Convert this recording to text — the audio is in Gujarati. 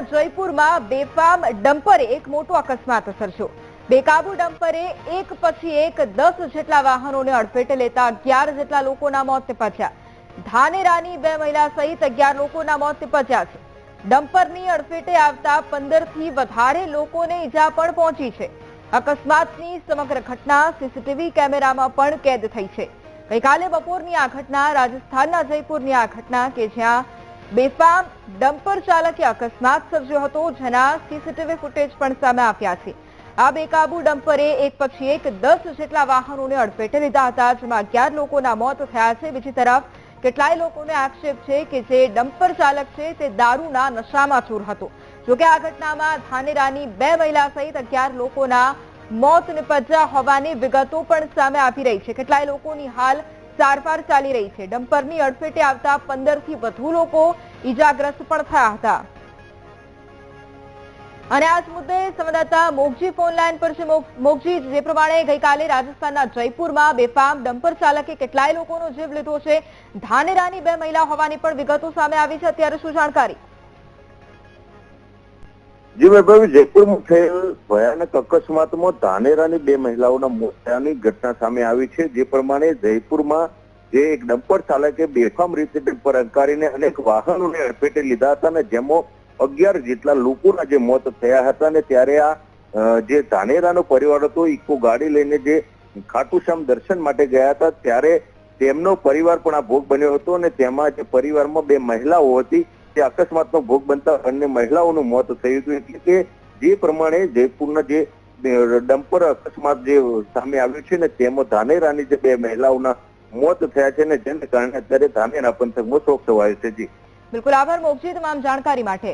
જયપુરમાં બેફામ ડમ્પરે એક મોટો અકસ્માત સર્જ્યો. બેકાબુ ડમ્પરે એક પછી એક દસ જેટલા વાહનોને અડફેટે લેતા અગિયાર જેટલા લોકોના મોત નિપજ્યા. ધાનેરાની બે મહિલા સહિત અગિયાર લોકોના મોત નિપજ્યા છે. ડમ્પરની અડફેટે આવતા પંદરથી વધારે લોકોને ઈજા પણ પહોંચી છે. અકસ્માતની સમગ્ર ઘટના સીસીટીવી કેમેરામાં પણ કેદ થઈ છે. ગઈકાલે બપોરની આ ઘટના, રાજસ્થાનના જયપુરની આ ઘટના કે જ્યાં બેફામ ડમ્પર ચાલકે અકસ્માત સર્જ્યો હતો, જેના સીસીટીવી ફૂટેજ પણ સામે આવ્યા છે. આ બેકાબુ ડમ્પરે એક પછી એક દસ જેટલા વાહનોને અડફેટે લીધા હતા, જેમાં અગિયાર લોકોના મોત થયા છે. બીજી તરફ, કેટલાય લોકોને આક્ષેપ છે કે જે ડમ્પર ચાલક છે, તે દારૂના નશામાં ચૂર હતો. જોકે આ ઘટનામાં ધાનેરાની બે મહિલા સહિત અગિયાર લોકોના મોત નિપજ્યા હોવાની વિગતો પણ સામે આવી રહી છે. કેટલાય લોકોની હાલ સારવાર ચાલી રહી છે. ડમ્પરની અડફેટે આવતા પંદરથી વધુ લોકો ઈજાગ્રસ્ત પણ થયા હતા. અને આ મુદ્દે સંવાદદાતા મોગજી ફોન લાઈન પર છે. મોગજી, જે પ્રમાણે ગઈકાલે રાજસ્થાનના જયપુરમાં બેફામ ડમ્પર ચાલકે કેટલાય લોકોનો જીવ લીધો છે. ધાનેરાની બે મહિલા હોવાની પણ વિગતો સામે આવી છે. અત્યારે શું જાણકારી? જયપુરમાં થયેલ ભયાનક અકસ્માતમાં ધાનેરાની બે મહિલાઓના મોત થયાની ઘટના સામે આવી છે. જે પ્રમાણે જયપુરમાં જે એક ડમ્પર ચાલકે બેફામ રીતે ડમ્પર અંકારીને અનેક વાહનોને અડફેટે લીધા હતા અને જેમાં અગિયાર જેટલા લોકોના જે મોત થયા હતા અને ત્યારે આ જે ધાનેરાનો પરિવાર હતો, ઇકો ગાડી લઈને જે ખાટુશ્યામ દર્શન માટે ગયા હતા, ત્યારે તેમનો પરિવાર પણ આ ભોગ બન્યો હતો અને તેમાં જે પરિવારમાં બે મહિલાઓ હતી તે અકસ્માતનો ભોગ બનતા બંને મહિલાઓનું મોત થયું હતું. એટલે કે જે પ્રમાણે જયપુરના જે ડમ્પર અકસ્માત જે સામે આવ્યું છે ને તેમાં ધાનેરાની જે બે મહિલાઓના મોત થયા છે ને જેને કારણે અત્યારે ધાનેરા પંથકમાં શોક છવાયો છે. જી. બિલકુલ આભાર મોકજી તમામ જાણકારી માટે.